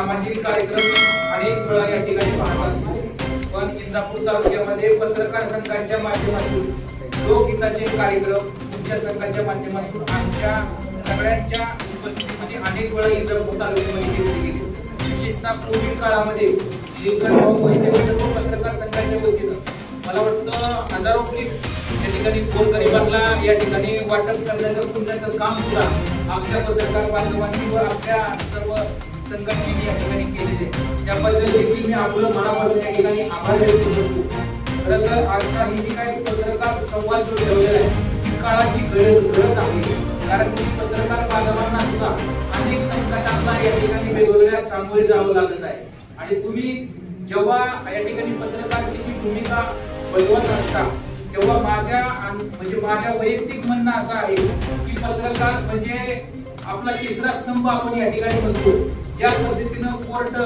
सामाजिक कार्यक्रम अनेक वेळा या ठिकाणी पाहत असतो. पण इंदापूर तालुक्यामध्ये पत्रकार संघाच्या माध्यमातून लोकहिताचे कार्यक्रम तुमच्या संघाच्या माध्यमातून आमच्या सगळ्यांच्या उपस्थितीमध्ये अनेक वेळा इंदापूर तालुक्यामध्ये घेतले गेले. विशेषतः कोविड काळामध्ये भाऊ सर्व पत्रकार संघाच्या वतीनं मला वाटतं हजारो क्लिप या ठिकाणी गोरगरिबांना या ठिकाणी वाटप करण्याचं पुण्याचं काम सुद्धा आपल्या पत्रकार बांधवांनी व आपल्या सर्व संघटनेने या ठिकाणी केलेले आहे. त्याबद्दल देखील मी आपलं मनापासून या ठिकाणी आभार व्यक्त करतो. खरं तर आजचा ही जी काही पत्रकार संवाद जो ठेवलेला आहे ही काळाची गरज गरज आहे. कारण की पत्रकार बांधवांना सुद्धा अनेक संकटांना या ठिकाणी वेगवेगळ्या सामोरे जावं लागत आहे. आणि तुम्ही जेव्हा या ठिकाणी पत्रकाराची भूमिका बजावत असता तेव्हा माझ्या म्हणजे माझ्या वैयक्तिक म्हणणं असं आहे की पत्रकार म्हणजे आपला तिसरा स्तंभ आपण या ठिकाणी म्हणतो ज्या पद्धतीनं कोर्ट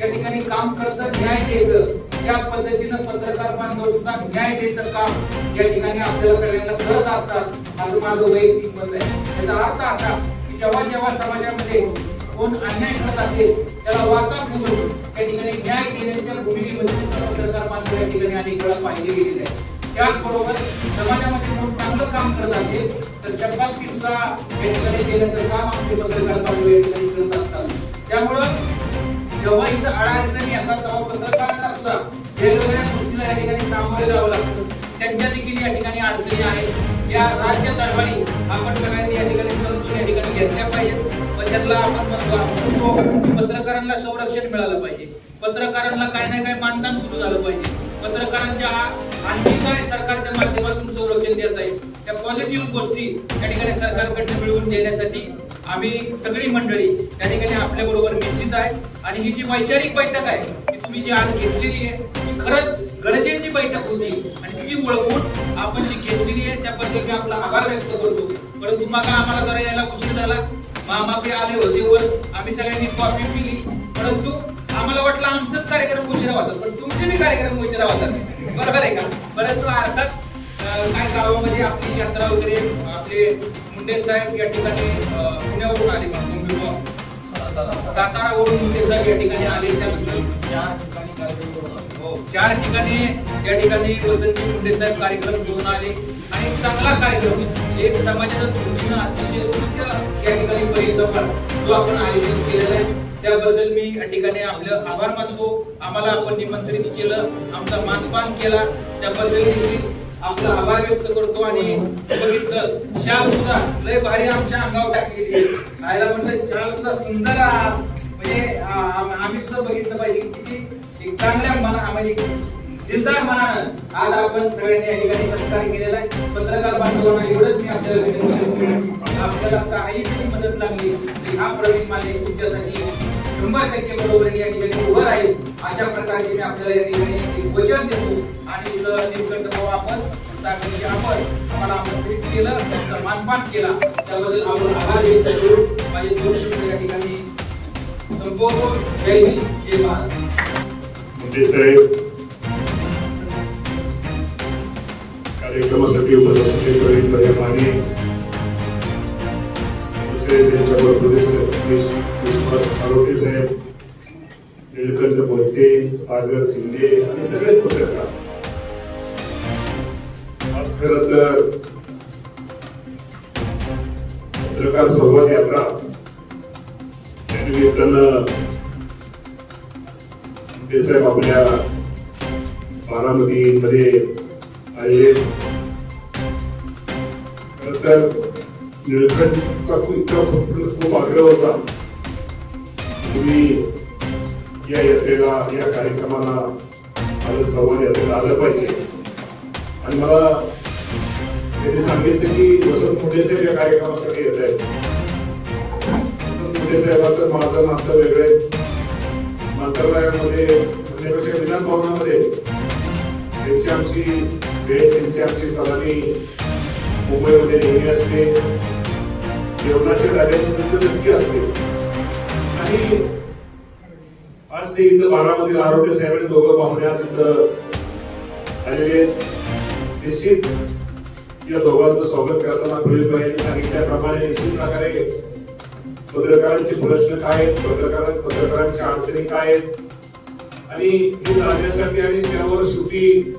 या ठिकाणी काम करत न्याय द्यायचं त्या पद्धतीनं पत्रकार बांधव सुद्धा न्याय द्यायचं काम या ठिकाणी आपल्याला सगळ्यांना करत असतात असं माझं वैयक्तिक मत आहे. याचा अर्थ असा की जेव्हा जेव्हा समाजामध्ये कोण अन्याय करत असेल त्याला वाचा फोडून त्या ठिकाणी न्याय देण्याच्या भूमिकेमध्ये पत्रकार बांधव या ठिकाणी अनेक वेळा पाहिले गेलेले आहे त्याचबरोबर समाजामध्ये कोण चांगलं काम करत असेल तर शब्दाची सुद्धा या काम आमचे पत्रकार बांधव या ठिकाणी करत असतात. त्यामुळं जेव्हा इथं अडाअडचणी येतात तेव्हा पत्रकारांना असतात वेगवेगळ्या गोष्टीला या ठिकाणी सामोरे जावं लागतं. त्यांच्या देखील या ठिकाणी अडचणी आहेत. या राज्य तळवाणी आपण सगळ्यांनी या ठिकाणी समजून या ठिकाणी घेतल्या पाहिजेत. पण त्यातला आपण म्हणतो पत्रकारांना संरक्षण मिळालं पाहिजे. पत्रकारांना काय ना काय मानधन सुरू झालं पाहिजे. पत्रकारांच्या आणखी काय सरकारच्या माध्यमातून संरक्षण देत आहे. त्या पॉझिटिव्ह गोष्टी त्या ठिकाणी सरकारकडे मिळवून देण्यासाठी आम्ही सगळी मंडळी त्या ठिकाणी आपल्या बरोबर निश्चित आहे. आणि ही जी वैचारिक बैठक आहे ती तुम्ही जी आज घेतलेली आहे ती खरंच गरजेची बैठक होती. आणि तिची ओळखून आपण जी घेतलेली आहे त्याबद्दल मी आपला आभार व्यक्त करतो. परंतु मग आम्हाला जरा यायला उशीर झाला. मामा आले होते वर आम्ही सगळ्यांनी कॉफी पिली परंतु आम्हाला वाटलं आमचंच कार्यक्रम उशिरा होतात पण तुमचे बी कार्यक्रम उशिरा होतात. बरोबर आहे का? परंतु अर्थात काय गावामध्ये आपली यात्रा वगैरे आपले मुंडे साहेब या ठिकाणी पुण्यावरून आले सातारावरून मुंडे साहेब या ठिकाणी आले त्यानंतर? चार ठिकाणी कार्यक्रम हो चार ठिकाणी या ठिकाणी वसंती मुंडे साहेब कार्यक्रम घेऊन आले. आणि चांगला कार्यक्रम एक समाजाच्या दृष्टीनं अतिशय या ठिकाणी परिसंवाद जो आपण आयोजित केलेला आहे त्याबद्दल मी या ठिकाणी आपलं आभार मानतो. आम्हाला आपण निमंत्रित केलं आमचा मानपान केला. त्याबद्दल देखील आपला आभार व्यक्त करतो आणि बघितलं शाल सुद्धा लय भारी आमच्या अंगावर टाकलेली खायला म्हणलं शाल सुद्धा सुंदर आहात. म्हणजे आम्ही सुद्धा बघितलं पाहिजे. किती एक चांगल्या मना म्हणजे दिलदार मनानं आज आपण सगळ्यांनी या ठिकाणी सत्कार केलेला आहे. पत्रकार बांधवांना एवढंच मी आपल्याला विनंती करतो. आपल्याला काही मदत लागली तरी हा प्रवीण माने तुमच्यासाठी शंभर टक्के बरोबर या ठिकाणी उभं राहील. अशा प्रकारचे मी आपल्याला या ठिकाणी एक वचन देतो. आणि इथं निमकंठ भाऊ आपण सागरचे आपण आम्हाला आमंत्रित केलं त्यांचा मानपान केला. त्याबद्दल आपण आभार व्यक्त करू. माझे दोन शब्द या ठिकाणी संपवतो. जय हिंद. जय महाराज मुंडे साहेब कार्यक्रमासाठी उपस्थित असलेले प्रवीण भैया माने दुसरे त्यांच्याबरोबर विश्वास आरोग्य साहेब निळकंठ मोहिते सागर शिंदे आणि सगळेच पत्रकार आज खर तर पत्रकार संवाद यात्रा त्यानिमित्तानं ते साहेब आपल्या बारामती मध्ये आलेले. खरं निळकंठचा खूप आग्रह होता तुम्ही या यात्रेला या कार्यक्रमाला आलं संवाद यात्रेला आलं पाहिजे आणि मला त्यांनी सांगितलं की वसंत मुंडे साहेब या कार्यक्रमासाठी येत आहेत वसंत मुंडे साहेबाचं माझं नातं वेगळं आहे मंत्रालयामध्ये म्हणण्यापेक्षा विधान भवनामध्ये त्यांची आमची वेळ त्यांची आमची सलामी मुंबईमध्ये नेहमी असते. जेवणाचे डाब्यानंतर नक्की असते. आणि आज ते इथं बारामती आरोग्य साहेब दोघं पाहुणे इथं आलेले निश्चित या दोघांचं स्वागत करताना प्रवीण सांगितल्याप्रमाणे निश्चित प्रकारे पत्रकारांचे प्रश्न काय आहेत पत्रकार पत्रकारांच्या अडचणी काय आहेत? आणि हे जाण्यासाठी आणि त्यावर शेवटी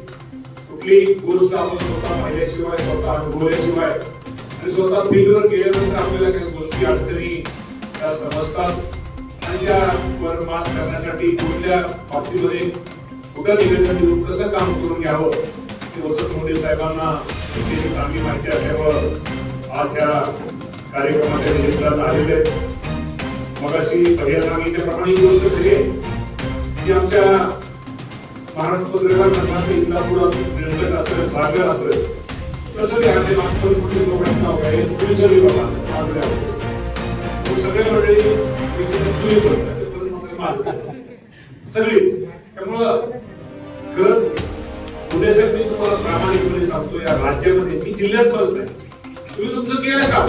कुठली गोष्ट आपण स्वतः पाहिल्याशिवाय स्वतः अनुभवल्याशिवाय आणि स्वतः फील्डवर गेल्यानंतर आपल्याला काही गोष्टी अडचणी त्या समजतात. आणि त्यावर मात करण्यासाठी कुठल्या बाबतीमध्ये कुठल्या निघण्यासाठी कसं काम करून घ्यावं ते वसंत मोठे साहेबांना चांगली माहिती असल्यावर आज या कार्यक्रमाच्या निमित्तानं आलेले आहेत. मग अशी पहिल्या सांगितल्याप्रमाणे ही गोष्ट खरी आहे. की आमच्या महाराष्ट्र पत्रकार संघाचे इंदापूर निळकंठ असेल सागर असेल तसं आम्ही नागपूर कुठे लोकांचं नाव आहे पोलीस बाबा माझं नाव सगळे मंडळी तुम्ही बोलताय, सगळीच. त्यामुळं खरंच पुण्यासाठी मी तुम्हाला प्रामाणिकपणे सांगतो या राज्यामध्ये मी जिल्ह्यात परत नाही. तुम्ही तुमचं केलं का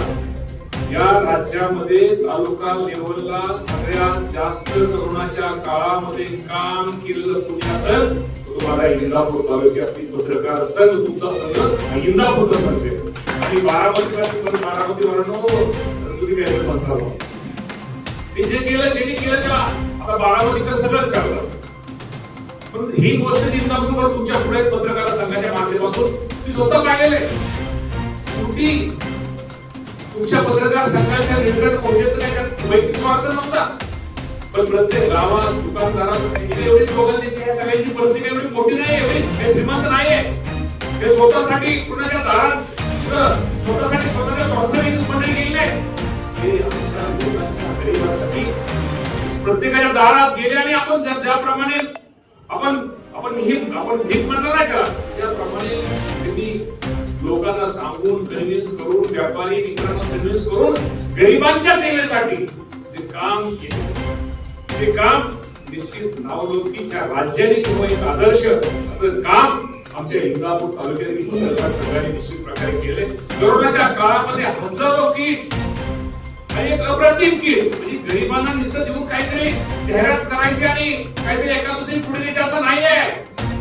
या राज्यामध्ये तालुका लेवलला सगळ्यात जास्त करोनाच्या काळामध्ये काम केलेलं कुणी असेल तुम्हाला इंदापूर तालुक्यातील पत्रकार संघ तुमचा संघ इंदापूरचा संघ. आहे आणि बारामतीला तुम्ही बारामती म्हणून तुम्ही काय म्हणसाल ते जे केलं त्यांनी केलं का? आता बारामतीकर सगळंच करतात पण ही गोष्ट इंदापूरवर तुमच्यापुढे पत्रकार संघाच्या माध्यमातून मी स्वतः पाहिलेलं आहे. शेवटी तुमच्या पत्रकार संघाच्या निर्णय कोणत्याच नाही त्यात वैयक्तिक स्वार्थ नव्हता. पण प्रत्येक गावात दुकानदारात इथे एवढी दोघांची या सगळ्यांची परिस्थिती एवढी मोठी नाही एवढी हे श्रीमंत नाहीये. हे स्वतःसाठी कुणाच्या दारात स्वतःसाठी स्वतःच्या स्वार्थ मंडळी गेली नाही. हे आमच्या लोकांच्या गरीबासाठी प्रत्येकाच्या दारात गेले आणि आपण ज्याप्रमाणे आपण आपण हित आपण हित म्हणणार नाही का? त्याप्रमाणे लोकांना सांगून कन्व्हिन्स करून व्यापारी मित्रांना कन्व्हिन्स करून गरिबांच्या सेवेसाठी जे काम केले. ते काम निश्चित नावलौकिक राज्याने किंवा एक आदर्श असं काम आमच्या इंदापूर तालुक्यातील पत्रकार संघाने निश्चित प्रकारे केले कोरोनाच्या काळामध्ये हजारो किट आणि एक अप्रतिम किट म्हणजे गरिबांना नुसतं देऊन काहीतरी जाहिरात करायची आणि काहीतरी एका दुसरी पुढे द्यायची असं नाही आहे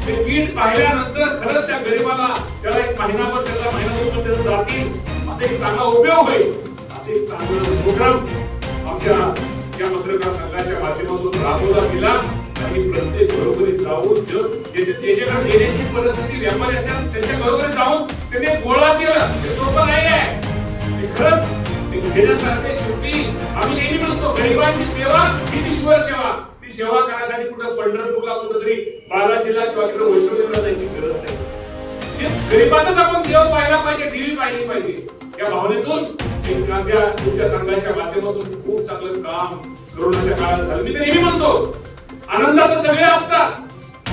ते किट पाहिल्यानंतर खरंच त्या गरिबाला त्याला एक महिनाभर त्याचा महिनाभर त्याचा जातील असे एक चांगला उपयोग होईल. असे एक चांगलं उपक्रम आमच्या या पत्रकार संघाच्या माध्यमातून राबवला गेला. आणि प्रत्येक घरोघरी जाऊन त्याच्याकडे येण्याची परिस्थिती व्यापारी असेल त्याच्या घरोघरी जाऊन त्यांनी गोळा केलं. हे सोपं नाही आहे. हे खरंच घेण्यासारखे शेवटी आम्ही नेहमी म्हणतो गरिबांची सेवा ही ईश्वर सेवा. ती सेवा करण्यासाठी कुठं पंढरपूरला कुठंतरी बालाजीला किंवा तिकडे वैष्णोदेवीला जायची गरज नाही. गरीबातच आपण देव पाहायला पाहिजे देवी पाहिली पाहिजे. या भावनेतून एखाद्या त्या तुमच्या संघाच्या माध्यमातून खूप चांगलं काम करोनाच्या काळात झालं. मी नेहमी म्हणतो आनंदात तर सगळे असतात.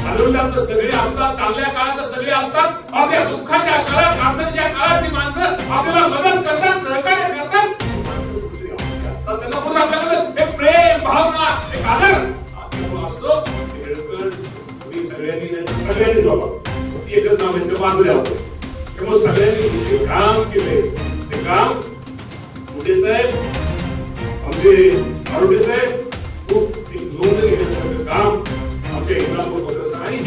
आनंदात तर सगळे असतात चांगल्या काळात सगळे असतात. आपल्या दुःखाच्या काळात अडचणीच्या काळात ती माणसं आपल्याला मदत करतात सहकार्य करतात. असतात. त्यांना कुठे आपल्याकडे प्रेम भावना एक आदर. सगळ्यांनी बाबा फक्त एकच नाव बांधले त्यामुळे सगळ्यांनी जे काम केले ते काम मोठे साहेब आमचे साहेब खूप नोंद काम आमच्या आणि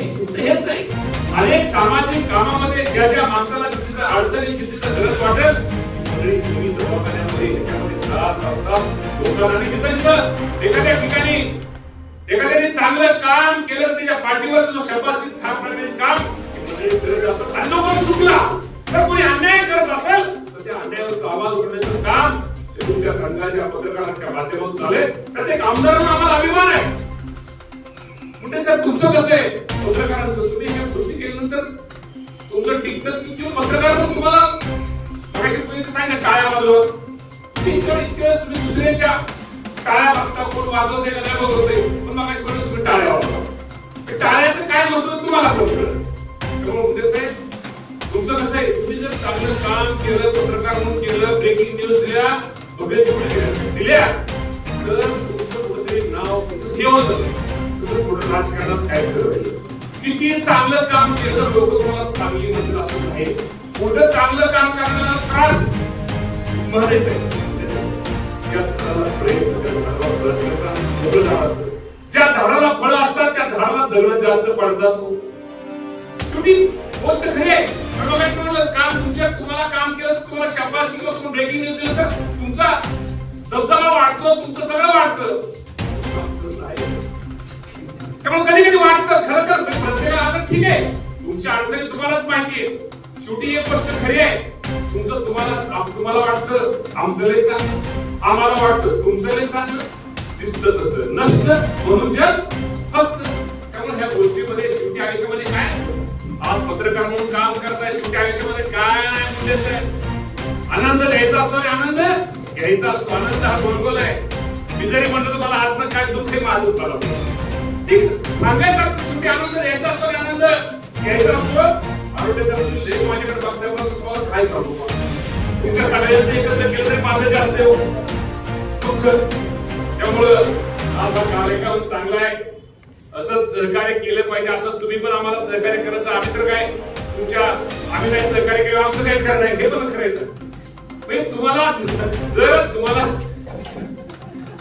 नाही अनेक सामाजिक कामामध्ये ज्या ज्या माणसाला अडचणी गरज वाटेल तरी तुम्ही दवाखान्यामध्ये ह्याच्यामध्ये जात असतात लोकांना आणि जिथं एखाद्या ठिकाणी एखाद्याने चांगलं काम केलं त्याच्या पाठीवर जो शबाशी थाप करण्याचे काम असं मंडळी चुकला तर कोणी अन्याय करत असेल तर त्या अन्यायावर आवाज उठण्याचं काम तुमच्या संघाच्या पत्रकारांच्या माध्यमातून झाले त्याचे एक आमदार म्हणून आम्हाला अभिमान आहे. म्हणजे सर तुमचं कसं आहे? पत्रकारांचं तुम्ही ह्या गोष्टी केल्यानंतर तुमचं टिकतं किंवा पत्रकार म्हणून तुम्हाला सांगा तुम्ही आवाज टाळ्या वाजवत इतकं इतकं वेळेस तुम्ही दुसऱ्याच्या टाळ्या बघता कोण वाजवते का नाही बघवते पण मगाशी म्हणलं तुम्ही टाळ्या वाजवा ते टाळ्याचं काय म्हणतो तुम्हाला कळतं त्यामुळे म्हणजे साहेब तुमचं कसं आहे? तुम्ही जर चांगलं काम केलं पत्रकार म्हणून केलं ब्रेकिंग न्यूज दिल्या वगैरे दिल्या तर तुमचं कुठेतरी नाव तुमचं हे होतं तसं पुढे राजकारणात काय करत किती चांगलं काम केलं लोक तुम्हाला चांगली म्हणतील असं नाही मोठं चांगलं काम करण्याला त्रास म्हणायचं आहे असतात, असतं. ज्या झाडाला फळं असतात त्या झाडाला दगड जास्त पडतात. तुम्ही गोष्ट खरी आहे. काम तुमच्या तुम्हाला काम केलं तर तुम्हाला शाबासकी किंवा तुम्ही ब्रेकिंग न्यूज दिलं तर तुमचा दबदबा वाढतो तुमचं सगळं वाढतं. त्यामुळे कधी कधी वाटतं खरं तर प्रत्येकाला असं ठीक आहे. तुमच्या अडचणी तुम्हालाच माहिती आहे. शेवटी एक गोष्ट खरी आहे. तुमचं तुम्हाला तुम्हाला वाटतं आमचं लय चांगलं. आम्हाला वाटतं तुमचं लय चांगलं. दिसतं तसं. नसतं म्हणून जग असतं त्यामुळे ह्या गोष्टीमध्ये शेवटी आयुष्यामध्ये काय असतं? आज पत्रकार म्हणून काम करताय शेवटी आयुष्यामध्ये काय उद्देश आहे म्हणजे आनंद द्यायचा असतो आणि आनंद घ्यायचा असतो. आनंद हा गोलगोल आहे. मी जरी म्हणतो तुम्हाला आत्म काय दुःख आहे माझं मला ठीक? सांगायचं शेवटी आनंद द्यायचा असतो आणि आनंद घ्यायचा असतो. आरोग्यासाठी लेख माझ्याकडे बघल्यावर तुम्हाला काय सांगू? तुमच्या सगळ्यांचं एकत्र केलं तरी माझं जास्त हो. दुःख. त्यामुळं आज हा कार्यक्रम चांगला आहे. असंच सहकार्य केलं पाहिजे असं तुम्ही पण आम्हाला सहकार्य करत आम्ही तर काय तुमच्या आम्ही काय सहकार्य केलं आमचं काय खरं नाही हे पण खरं म्हणजे तुम्हाला जर तुम्हाला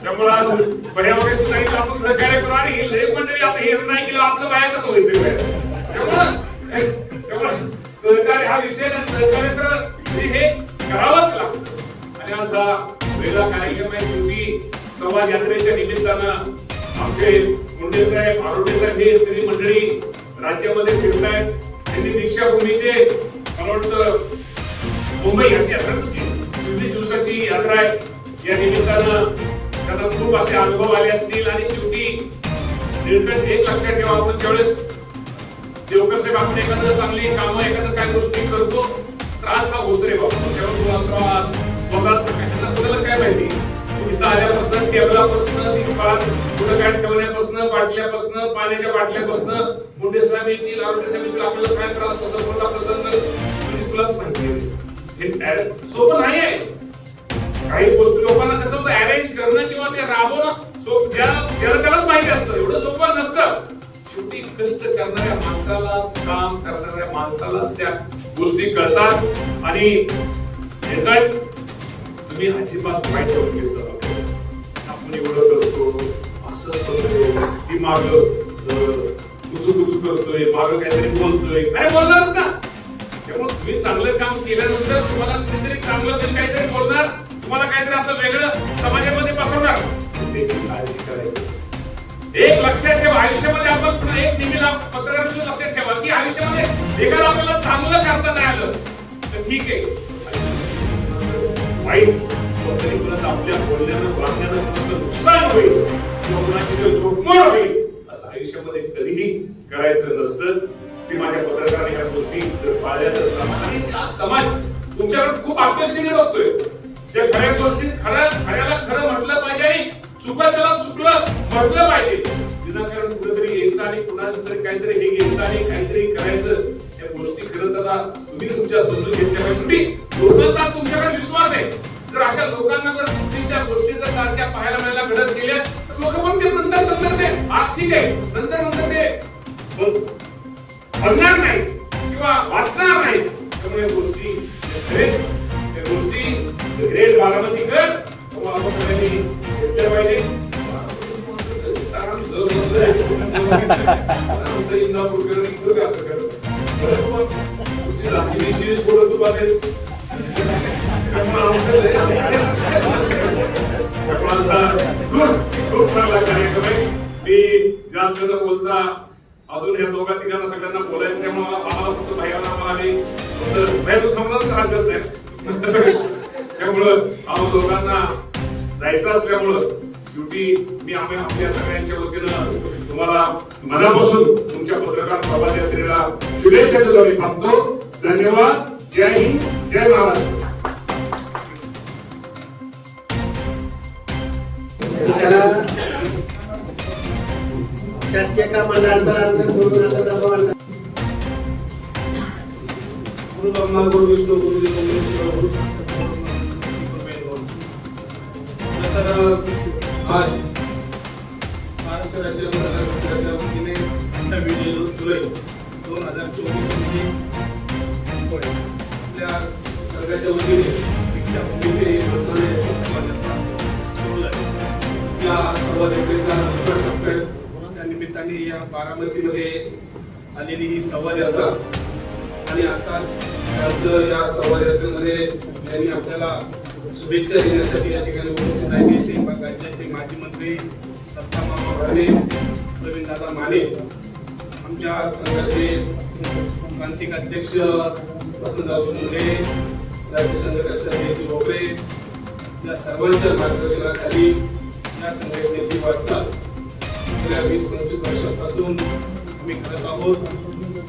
त्यामुळे आज पर्यावरण वगैरे आपण सहकार्य करू आणि हे लय मंडळी आता हे नाही केलं आपलं बाया कसं व्हायचं काय? त्यामुळं त्यामुळं सहकार्य हा विषय नाही सहकार्य तर हे करावंच लागतं. आणि आज हा पहिला कार्यक्रम आहे शेवटी संवाद यात्रेच्या निमित्तानं आमचे मुंडे साहेब आरोग्य साहेब हे सगळी मंडळी राज्यामध्ये फिरतायत. त्यांनी दीक्षाभूमी ते मला वाटतं मुंबई अशी यात्रा तुमची चोवीस दिवसाची यात्रा आहे. या निमित्तानं त्यांना खूप असे अनुभव आले असतील. आणि शेवटी निरपेक्ष एक लक्षात ठेवा आपण ज्यावेळेस देवकर साहेब आपण एखादं चांगली कामं एखादं काय गोष्टी करतो त्रास हा होतो रे बाबा. त्यावर तुम्हाला त्रास बघा सगळ्यांना तुम्हाला काय माहिती? तिथं आल्यापासून टेबलापासून ती कुठं काय ठेवण्यापासून बाटल्यापासून पाण्याच्या बाटल्यापासून मोठे साहेब येतील आरोग्य साहेब आपल्याला काय त्रास कसं पडला प्रसंग? तुलाच माहिती सोपं नाही आहे काही गोष्टी लोकांना कसं होतं अरेंज करणं किंवा ते राबवणं सोप ज्याला ज्याला त्यालाच माहिती असतं एवढं सोपं नसतं. शेवटी कष्ट करणाऱ्या माणसालाच काम करणाऱ्या माणसालाच त्या गोष्टी कळतात. आणि काय तुम्ही अजिबात वाईट करून घेत आपण एवढं करतो असं करतोय ती माग कुचू कुचू करतोय माग काहीतरी बोलतोय. काय बोलणारच ना त्यामुळे तुम्ही चांगलं काम केल्यानंतर तुम्हाला कुठेतरी चांगलं तरी काहीतरी बोलणार तुम्हाला काहीतरी असं वेगळं समाजामध्ये बसवणार. त्याची काळजी करायची. एक लक्षात ठेवा आयुष्यामध्ये आपण एक नेहमीला पत्रकार विषयी लक्षात ठेवा की आयुष्यामध्ये एखादं आपल्याला चांगलं करता नाही आलं. तर ठीक आहे. वाईट. आपल्या बोलण्यानं वागण्यानं नुकसान होईल किंवा कुणाची जर होईल असं आयुष्यामध्ये कधीही करायचं नसतं ते माझ्या पत्रकाराने या गोष्टी जर पाळल्या तर समाज हा समाज तुमच्याकडे खूप आकर्षणीय बघतोय त्या खऱ्या गोष्टी खरं खऱ्याला खरं म्हटलं पाहिजे आणि चुका त्याला चुकलं म्हटलं पाहिजे विनाकारण कुठेतरी यायचं आणि कुणाचं तरी काहीतरी हे घ्यायचं आणि काहीतरी करायचं या गोष्टी खरं तर तुम्ही तुमच्या समजून घेतल्या पाहिजे. शेवटी लोकांचा तुमच्याकडे विश्वास आहे. जर अशा लोकांना जर चुकीच्या गोष्टी जर सारख्या पाहायला मिळायला घडत गेल्या तर लोक पण ते नंतर नंतर ते आज ठीक आहे नंतर नंतर ते बघणार नाही किंवा वाचणार नाही. त्यामुळे गोष्टी गोष्टी ग्रेट बारामती कर. तुम्हाला आपण सगळ्यांनी पाहिजे आराम आमचं इंदापूरकर इतकं असं खूप चांगला कार्यक्रम आहे मी जास्त न बोलता अजून या दोघा तिघांना सगळ्यांना बोलायचं त्यामुळे आम्हाला फक्त भाईला फक्त हरकत नाही. त्यामुळं आम्हा दोघांना जायचं असल्यामुळं शेवटी मी आम्ही आपल्या सगळ्यांच्या वतीनं तुम्हाला मनापासून तुमच्या पत्रकार संवाद यात्रेला शुभेच्छा देतो आम्ही थांबतो. धन्यवाद. जय हिंद. जय महाराष्ट्र त्याला शासकीय कामाला अंतर करून गुरु ब्रह्मा गुरु विष्णू गुरु गुरु तर आज महाराष्ट्र राज्य वतीने अठ्ठावीस जुलै दोन हजार चोवीस रोजी आपल्या वतीने या संवाद यात्रेचा दुसरा टप्प्यात त्या निमित्ताने या बारामतीमध्ये आलेली ही संवाद यात्रा आणि आता त्यांचं या संवाद यात्रेमध्ये त्यांनी आपल्याला शुभेच्छा देण्यासाठी या ठिकाणी उपस्थित आहे. ते राज्याचे माजी मंत्री दत्ता मामा भरणे प्रवीण दादा माने आमच्या संघाचे प्रांतिक अध्यक्ष वसंतराव मुंडे राज्य संघटक समिती डोबरे या सर्वांच्या मार्गदर्शनाखाली या संघटनेची वाटचाल गेल्या वीस पंचवीस वर्षांपासून आम्ही करत आहोत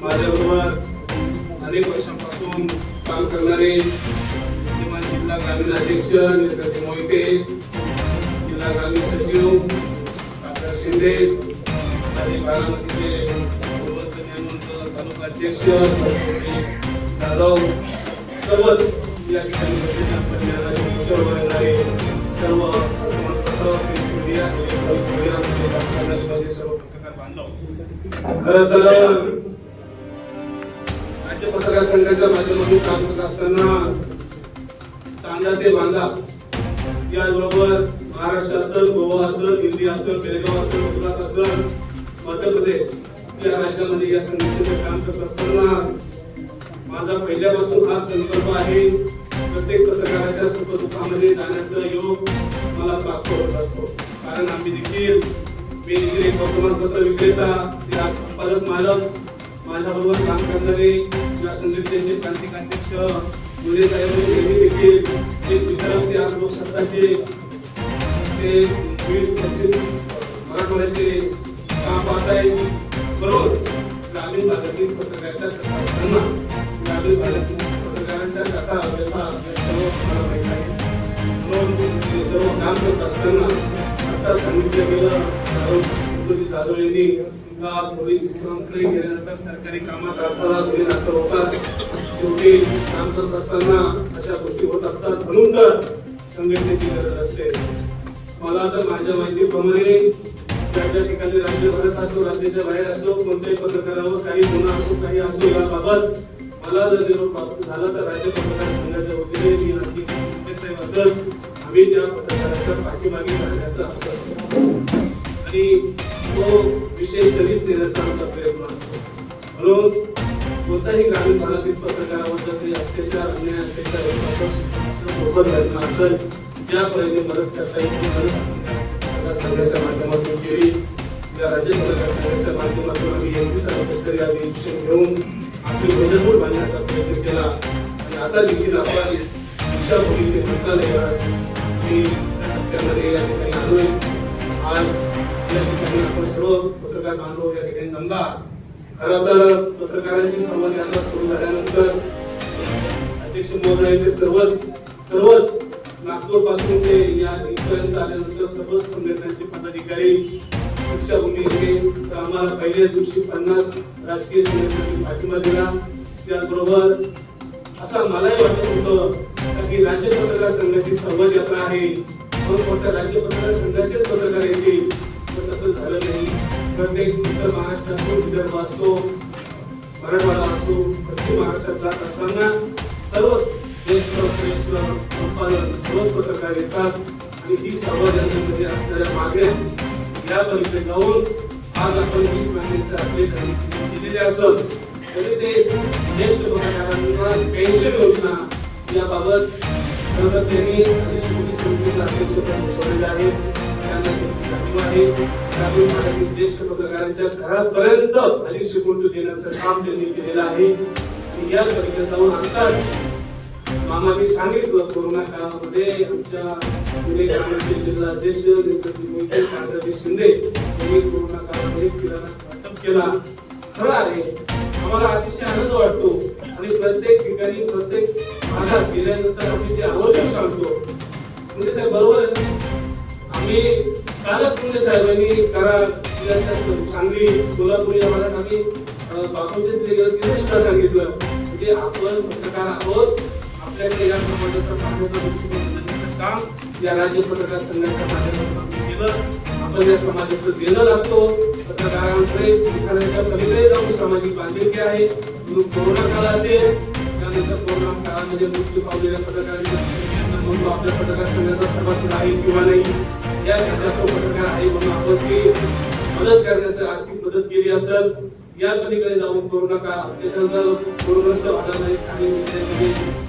माझ्याबरोबर अनेक वर्षांपासून काम करणारे विद्यमान जिल्हा ग्रामीण अध्यक्ष नेत्रती मोहिते जिल्हा ग्रामीण सचिव सागर शिंदे आदी बारामतीचे गुणवंत नियमवंत तालुका अध्यक्ष संतोषी जाधव सर्वच या ठिकाणी बसलेले आपण ज्ञानाचे किशोर बनणारे सर्व सर्व पत्रकार बांधव तर राज्य पत्रकार संघाच्या माध्यमातून काम करत असताना चांदा ते बांधा याचबरोबर महाराष्ट्र असेल गोवा असेल दिल्ली असेल बेळगाव असेल गुजरात असेल मध्य प्रदेश या राज्यामध्ये या संघटनेचं काम करत असताना माझा पहिल्यापासून हा संकल्प आहे. प्रत्येक पत्रकाराच्या सुखदुःखामध्ये जाण्याचा योग मला प्राप्त होत असतो. कारण आम्ही देखील मी देखील एक वर्तमानपत्र विक्रेता या संपादक मालक माझ्याबरोबर काम करणारे या संघटनेचे क्रांतिक अध्यक्ष मुले साहेब यांनी देखील एक विदर्भ ते आज लोकसत्ताचे ते बीड पश्चिम मराठवाड्याचे काम पाहत आहे बरोबर ग्रामीण भागातील पत्रकारिता कथा असताना ग्रामीण भागातील पत्रकारांच्या कथा व्यथा या सर्व मला माहीत आहे म्हणून हे सर्व काम करत असताना आता सांगितलं गेलं जाधव संतोषी जाधव यांनी पोलीस संस्थेकडे गेल्यानंतर सरकारी कामात अडथळा कोणी दाखल होतात शेवटी काम करत असताना अशा गोष्टी होत असतात. म्हणून तर संघटनेची गरज असते. मला तर माझ्या माहितीप्रमाणे त्या ज्या ठिकाणी राज्यभरात असो राज्याच्या बाहेर असो कोणत्याही पत्रकारावर काही गुन्हा असो काही असो याबाबत मला जर निरोप प्राप्त झाला तर राज्य पत्रकार संघाच्या वतीने मी नक्की साहेब असेल आम्ही त्या पत्रकाराच्या पाठीमागे राहण्याचा असतो. आणि तो विषय कधीच निरंतरांचा प्रयत्न असतो म्हणून कोणताही ग्रामीण भागातील पत्रकाराबद्दल जर काही अत्याचार अन्याय अत्याचार होत असेल असं सोबत घटना असेल ज्या परीने मदत करता येईल ती मदत पत्रकार संघाच्या माध्यमातून केली. या राज्य पत्रकार संघाच्या माध्यमातून आम्ही एकवीस तस्करी अधिवेशन घेऊन आपली बजेटबोर्ड बांधण्याचा प्रयत्न केला. आणि आता देखील आपण दिशाभूमी ते मंत्रालय आज मी या ठिकाणी आलोय आज या ठिकाणी आपण सर्व पत्रकार बांधव या ठिकाणी जमला. खरं तर पत्रकारांची संवाद यात्रा सुरू झाल्यानंतर अध्यक्ष महोदय ते सर्वच सर्वच नागपूरपासून ते या इथपर्यंत आल्यानंतर सर्वच संघटनांचे पदाधिकारी दीक्षाभूमी दिली तर आम्हाला पहिल्याच दिवशी पन्नास राजकीय संघटनांनी पाठिंबा दिला. त्याचबरोबर असं मलाही वाटत होतं की राज्य पत्रकार संघाची संवाद यात्रा आहे. म्हणून फक्त राज्य पत्रकार संघाचेच पत्रकार येतील पण तसं झालं नाही. प्रत्येक उत्तर महाराष्ट्र असो विदर्भ असो मराठवाडा असो पश्चिम महाराष्ट्रात जात असताना सर्व ज्येष्ठ श्रेष्ठ संपादन सर्व पत्रकार येतात. आणि ही संवाद यात्रेमध्ये असणाऱ्या मागण्या या पलीकडे जाऊन आज आपण वीस मागण्यांचे आपले दिलेले असत. तरी ते ज्येष्ठ पत्रकारांना पेन्शन योजना याबाबत खरं त्यांनी आधीच मोठी समितीचं अध्यक्षपद बसवलेलं आहे त्यांना आहे. ग्रामीण भागातील ज्येष्ठ पत्रकारांच्या घरापर्यंत आधी शिकवून देण्याचं काम त्यांनी केलेलं आहे. आणि या परीक्षेत जाऊन आताच मामाने सांगितलं कोरोना काळामध्ये आमच्या पुणे ग्रामीणचे जिल्हाध्यक्ष नेतृत्व मोहिते शिंदे यांनी कोरोना काळामध्ये किराणा वाटप केला. खरं आहे आम्हाला अतिशय आनंद वाटतो. आणि प्रत्येक ठिकाणी प्रत्येक भागात गेल्यानंतर आम्ही ते आवर्जून सांगतो. म्हणजे साहेब बरोबर आहे आम्ही कालच पुणे साहेबांनी कराड सांगली सोलापूर या भागात आम्ही बापूंच्या तिथे सुद्धा सांगितलं. म्हणजे आपण पत्रकार आहोत. आपल्याकडे या समाजाचा काम या राज्य पत्रकार संघाच्या माध्यमातून आपण केलं. आपण या समाजाचं देणं लागतो पत्रकारांकडे एखाद्याच्या पलीकडे जाऊन सामाजिक बांधिलकी आहे. म्हणून कोरोना काळ असेल त्यानंतर कोरोना काळामध्ये मृत्यू पावलेल्या पत्रकारांना म्हणून आपल्या पत्रकार संघाचा सभासद आहे किंवा नाही या देशात तो पत्रकार आहे म्हणून आपण ती मदत करण्याचं आर्थिक मदत केली असेल या पलीकडे जाऊन कोरोना काळ त्याच्यानंतर कोरोनास्त भागामध्ये ठाणे जिल्ह्यामध्ये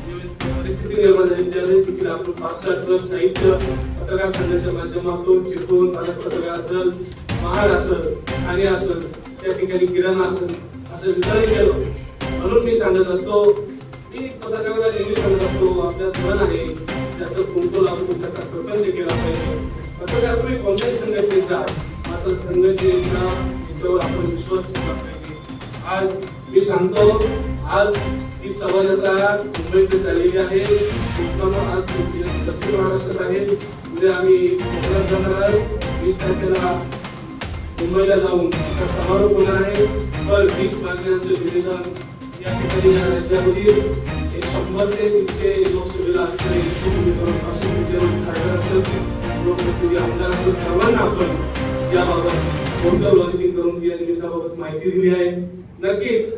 परिस्थिती निर्माण आपण पाच सहा ट्रक साहित्य पत्रकार संघाच्या माध्यमातून चिरकून पत्रकार असेल महाड असेल ठाणे असेल त्या ठिकाणी किराणा असेल असं वितरण केलं म्हणून मी सांगत असतो मी पत्रकाराला नेहमी सांगत असतो आपल्या धन आहे त्याचं कोणतं लावून तुमच्या प्रपंच केला पाहिजे. पत्रकार तुम्ही कोणत्याही संघटनेत जा मात्र संघटनेचा याच्यावर आपण विश्वास ठेवला पाहिजे. आज मी सांगतो आज ही संवादता मुंबईत झालेली आहे. उत्तम आज दक्षिण महाराष्ट्रात आहे. उद्या आम्ही कोकणात जाणार आहोत. वीस तारखेला मुंबईला जाऊन त्याचा समारोप होणार आहे. तर वीस मागण्यांचं निवेदन या ठिकाणी या राज्यामधील एक शंभर ते तीनशे लोकसभेला असणारे इच्छुक उमेदवार असून विद्यमान खासदार असेल लोकप्रतिनिधी आमदार असेल सर्वांना आपण याबाबत कोणतं लॉन्चिंग करून या निमित्ताबाबत माहिती दिली आहे. नक्कीच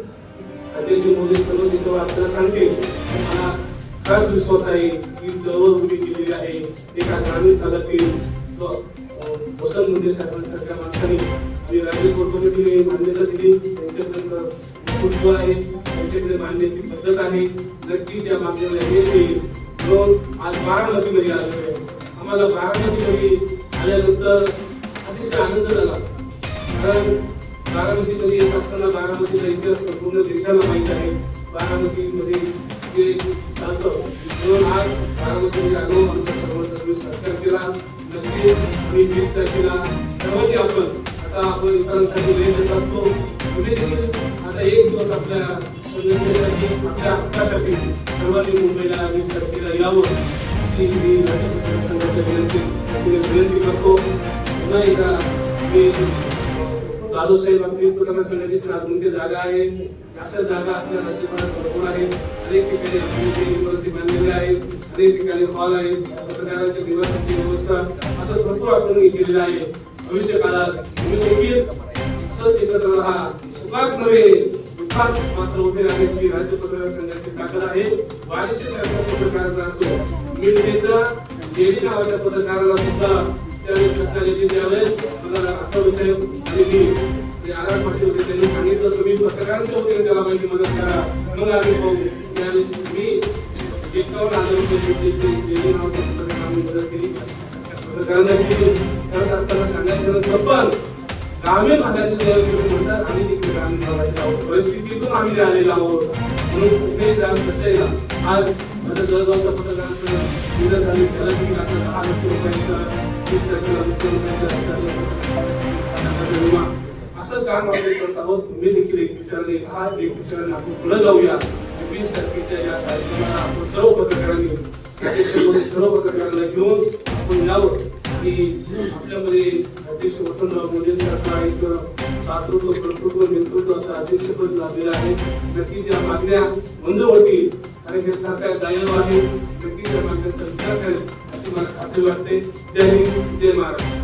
अध्यक्ष मोदी सर्व तिथं आपल्याला सांगतील मला खास विश्वास आहे की चळवळ उभी केलेली आहे एका ग्रामीण भागातील व, अ, वसंत मुंडे साहेबांसारख्या माणसाने. आणि राज्य कोर्टाने मान्यता दिली त्यांच्यापर्यंत नेतृत्व आहे त्यांच्याकडे मांडण्याची पद्धत आहे. नक्कीच या मागणीला यश येईल. म्हणून आज बारामतीमध्ये आलो आहे आम्हाला बारामतीमध्ये आल्यानंतर अतिशय आनंद झाला. कारण बारामतीमध्ये येत असताना बारामतीचा इतिहास संपूर्ण देशाला माहीत आहे. बारामतीमध्ये जे चालतं म्हणून आज बारामतीमध्ये आलो आमच्या सर्वांचा सत्कार केला. नक्की आम्ही वीस तारखेला सर्वांनी आपण आता आपण इतरांसाठी वेळ देत असतो. देखील आता एक दिवस आपल्या संघटनेसाठी आपल्या हक्कासाठी सर्वांनी मुंबईला वीस तारखेला यावं अशी मी राज्य संघाच्या विनंती विनंती करतो. पुन्हा एकदा मी दादू साहेब आपली पत्रकार संघाची सात गुंठे जागा आहे. अशा जागा आपल्या राज्यभरात भरपूर आहेत. अनेक ठिकाणी आपली इमारती बांधलेल्या आहेत. अनेक ठिकाणी हॉल आहेत. पत्रकारांच्या निवासाची व्यवस्था असं भरपूर आपण केलेलं आहे. भविष्य काळात तुम्ही देखील असंच एकत्र राहा. सुखात नव्हे दुःखात मात्र उभे राहण्याची राज्य पत्रकार संघाची ताकद आहे. बावीसशे सरकार पत्रकारांना असो मिळमित्र जेडी नावाच्या पत्रकाराला सुद्धा त्यावेळेस धक्का त्यावेळेस मला साहेब आणि मी पाटील होते त्यांनी सांगितलं तुम्ही पत्रकारांच्या वतीने त्याला माहिती मदत करा. मग आम्ही पाहू. त्यावेळेस मी एकावन्न हजार रुपये मदत केली. पत्रकारांना केली करत असताना सांगायचं नसतं पण ग्रामीण भागातील जे म्हणतात आम्ही ग्रामीण भागातील आहोत. परिस्थितीतून आम्ही आलेलो आहोत. म्हणून कुठेही कसं आहे आज माझ्या जळगावच्या पत्रकारांचं निधन झाले त्याला मी आता दहा लक्ष रुपयांचा असं काम आपण करत आहोत. तुम्ही देखील एक विचारले हा एक विचाराने आपण पुढे जाऊया. वीस तारखेच्या या कार्यक्रमाला आपण सर्व पत्रकारांनी अध्यक्षामध्ये सर्व पत्रकारांना घेऊन आपण यावं. आणि आपल्यामध्ये अध्यक्ष वसंतराव मोदी सरकार एक दातृत्व कर्तृत्व नेतृत्व असं अध्यक्षपद लाभलेलं आहे. नक्कीच या मागण्या मंजूर होतील. कारण हे सरकार दयाळू आहे. नक्कीच या मागण्यांचा विचार करेल. अशी मला खात्री वाटते. जय हिंद जय महाराष्ट्र.